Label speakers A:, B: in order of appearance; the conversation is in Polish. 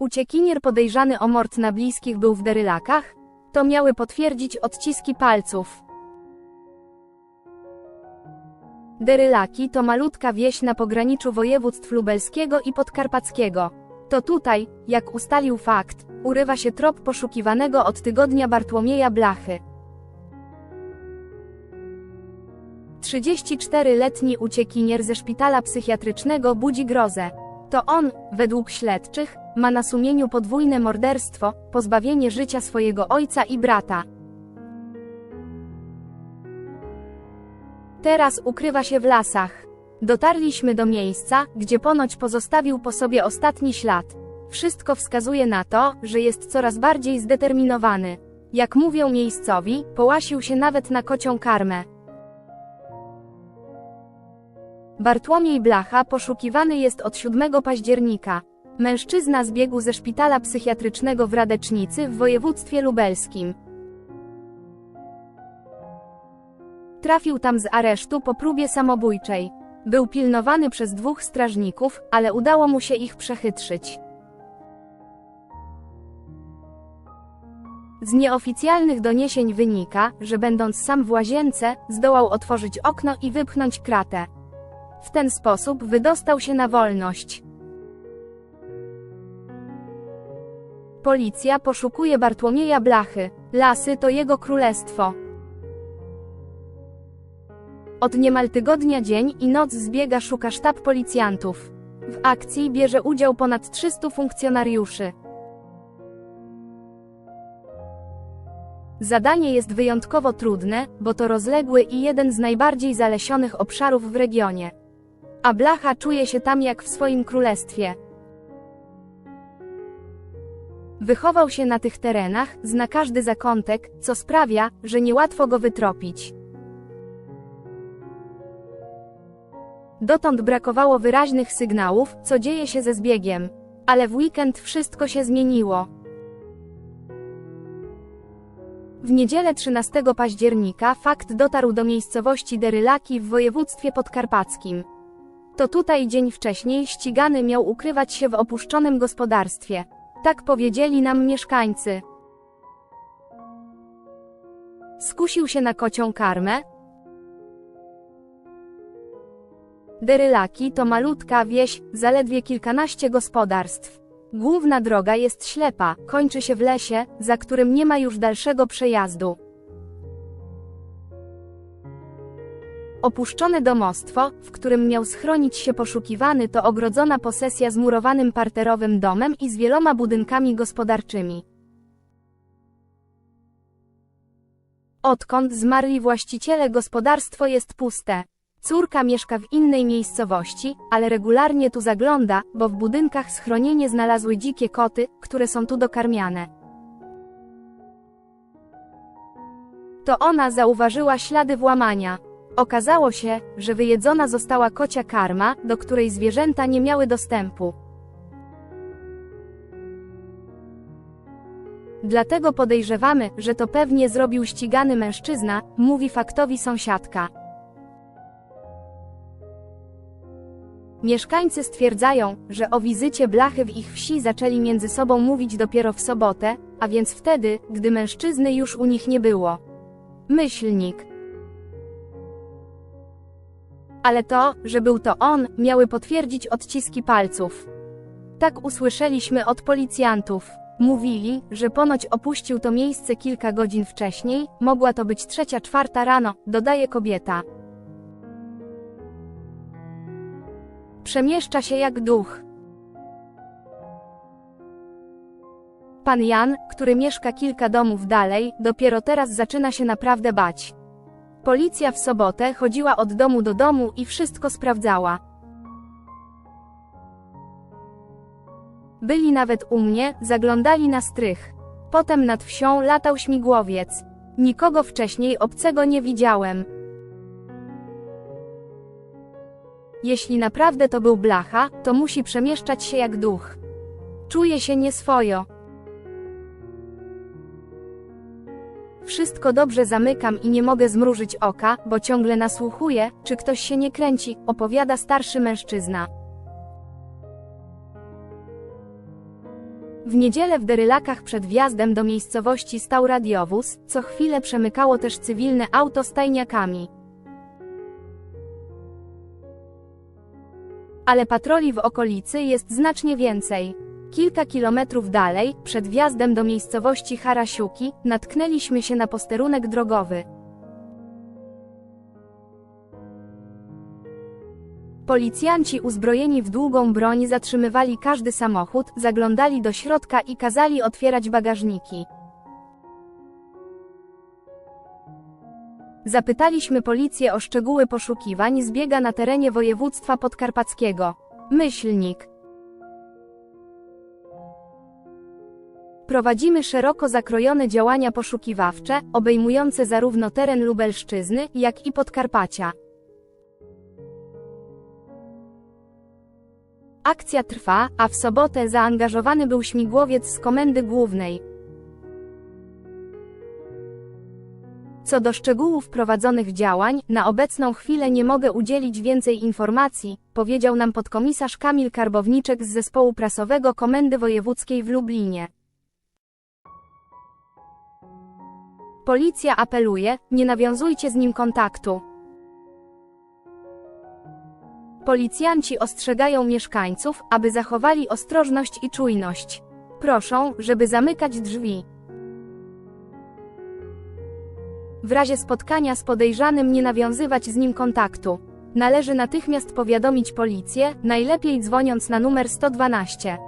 A: Uciekinier podejrzany o mord na bliskich był w Derylakach? To miały potwierdzić odciski palców. Derylaki to malutka wieś na pograniczu województw lubelskiego i podkarpackiego. To tutaj, jak ustalił fakt, urywa się trop poszukiwanego od tygodnia Bartłomieja Blachy. 34-letni uciekinier ze szpitala psychiatrycznego budzi grozę. To on, według śledczych, ma na sumieniu podwójne morderstwo, pozbawienie życia swojego ojca i brata. Teraz ukrywa się w lasach. Dotarliśmy do miejsca, gdzie ponoć pozostawił po sobie ostatni ślad. Wszystko wskazuje na to, że jest coraz bardziej zdeterminowany. Jak mówią miejscowi, połasił się nawet na kocią karmę. Bartłomiej Blacha poszukiwany jest od 7 października. Mężczyzna zbiegł ze szpitala psychiatrycznego w Radecznicy w województwie lubelskim. Trafił tam z aresztu po próbie samobójczej. Był pilnowany przez dwóch strażników, ale udało mu się ich przechytrzyć. Z nieoficjalnych doniesień wynika, że będąc sam w łazience, zdołał otworzyć okno i wypchnąć kratę. W ten sposób wydostał się na wolność. Policja poszukuje Bartłomieja Blachy. Lasy to jego królestwo. Od niemal tygodnia dzień i noc zbiega szuka sztab policjantów. W akcji bierze udział ponad 300 funkcjonariuszy. Zadanie jest wyjątkowo trudne, bo to rozległy i jeden z najbardziej zalesionych obszarów w regionie. A Blacha czuje się tam jak w swoim królestwie. Wychował się na tych terenach, zna każdy zakątek, co sprawia, że niełatwo go wytropić. Dotąd brakowało wyraźnych sygnałów, co dzieje się ze zbiegiem. Ale w weekend wszystko się zmieniło. W niedzielę 13 października fakt dotarł do miejscowości Derylaki w województwie podkarpackim. To tutaj dzień wcześniej ścigany miał ukrywać się w opuszczonym gospodarstwie. Tak powiedzieli nam mieszkańcy. Skusił się na kocią karmę. Derylaki to malutka wieś, zaledwie kilkanaście gospodarstw. Główna droga jest ślepa, kończy się w lesie, za którym nie ma już dalszego przejazdu. Opuszczone domostwo, w którym miał schronić się poszukiwany to ogrodzona posesja z murowanym parterowym domem i z wieloma budynkami gospodarczymi. Odkąd zmarli właściciele gospodarstwo jest puste. Córka mieszka w innej miejscowości, ale regularnie tu zagląda, bo w budynkach schronienie znalazły dzikie koty, które są tu dokarmiane. To ona zauważyła ślady włamania. Okazało się, że wyjedzona została kocia karma, do której zwierzęta nie miały dostępu. Dlatego podejrzewamy, że to pewnie zrobił ścigany mężczyzna, mówi faktowi sąsiadka. Mieszkańcy stwierdzają, że o wizycie blachy w ich wsi zaczęli między sobą mówić dopiero w sobotę, a więc wtedy, gdy mężczyzny już u nich nie było. Myślnik. Ale to, że był to on, miały potwierdzić odciski palców. Tak usłyszeliśmy od policjantów. Mówili, że ponoć opuścił to miejsce kilka godzin wcześniej, mogła to być trzecia czwarta rano, dodaje kobieta. Przemieszcza się jak duch. Pan Jan, który mieszka kilka domów dalej, dopiero teraz zaczyna się naprawdę bać. Policja w sobotę chodziła od domu do domu i wszystko sprawdzała. Byli nawet u mnie, zaglądali na strych. Potem nad wsią latał śmigłowiec. Nikogo wcześniej obcego nie widziałem. Jeśli naprawdę to był blacha, to musi przemieszczać się jak duch. Czuje się nieswojo. Wszystko dobrze zamykam i nie mogę zmrużyć oka, bo ciągle nasłuchuję, czy ktoś się nie kręci, opowiada starszy mężczyzna. W niedzielę w Derylakach przed wjazdem do miejscowości stał radiowóz, co chwilę przemykało też cywilne auto z tajniakami. Ale patroli w okolicy jest znacznie więcej. Kilka kilometrów dalej, przed wjazdem do miejscowości Harasiuki, natknęliśmy się na posterunek drogowy. Policjanci uzbrojeni w długą broń zatrzymywali każdy samochód, zaglądali do środka i kazali otwierać bagażniki. Zapytaliśmy policję o szczegóły poszukiwań zbiega na terenie województwa podkarpackiego. Myślnik. Prowadzimy szeroko zakrojone działania poszukiwawcze, obejmujące zarówno teren Lubelszczyzny, jak i Podkarpacia. Akcja trwa, a w sobotę zaangażowany był śmigłowiec z Komendy Głównej. Co do szczegółów prowadzonych działań, na obecną chwilę nie mogę udzielić więcej informacji, powiedział nam podkomisarz Kamil Karbowniczek z zespołu prasowego Komendy Wojewódzkiej w Lublinie. Policja apeluje, nie nawiązujcie z nim kontaktu. Policjanci ostrzegają mieszkańców, aby zachowali ostrożność i czujność. Proszą, żeby zamykać drzwi. W razie spotkania z podejrzanym nie nawiązywać z nim kontaktu. Należy natychmiast powiadomić policję, najlepiej dzwoniąc na numer 112.